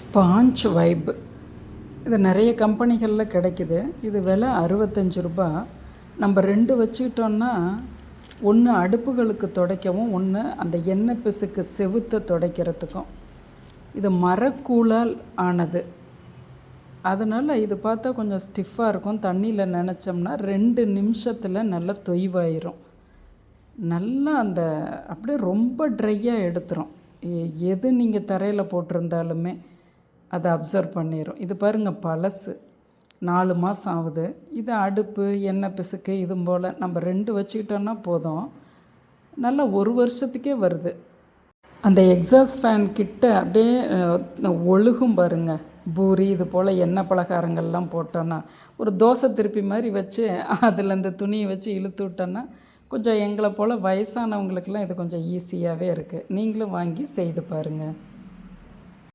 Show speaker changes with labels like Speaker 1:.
Speaker 1: Sponge vibe. இது நிறைய கம்பெனிகளில் கிடைக்குது. இது விலை அறுபத்தஞ்சு ரூபா. நம்ம ரெண்டு வச்சுக்கிட்டோன்னா ஒன்று அடுப்புகளுக்கு துடைக்கவும் ஒன்று அந்த எண்ணெய் பிசுக்கு செவுத்தை துடைக்கிறதுக்கும். இது மரக்கூழால் ஆனது. அதனால் இது பார்த்தா கொஞ்சம் ஸ்டிஃபாக இருக்கும். தண்ணியில் நினச்சோம்னா ரெண்டு நிமிஷத்தில் நல்லா தொய்வாயிரும். நல்லா அந்த அப்படியே ரொம்ப ட்ரையாக எடுத்துரும். எது நீங்கள் தரையில் போட்டிருந்தாலுமே. அதை அப்சர்வ் பண்ணிடும் இது பாருங்கள் பழசு. நாலு மாதம் ஆகுது. இது அடுப்பு எண்ணெய் பிசுக்கு இது போல் நம்ம ரெண்டு வச்சுக்கிட்டோன்னா போதும். நல்லா ஒரு வருஷத்துக்கே வருது. அந்த எக்ஸாஸ்ட் ஃபேன் கிட்ட அப்படியே ஒழுகும் பாருங்க. பூரி இது போல் எண்ணெய் பலகாரங்கள்லாம் போட்டோன்னா ஒரு தோசை திருப்பி மாதிரி வச்சு அதில் அந்த துணியை வச்சு இழுத்து விட்டோன்னா கொஞ்சம் எங்களை போல் வயசானவங்களுக்கெல்லாம் இது கொஞ்சம் ஈஸியாகவே இருக்குது நீங்களும் வாங்கி செய்து பாருங்கள்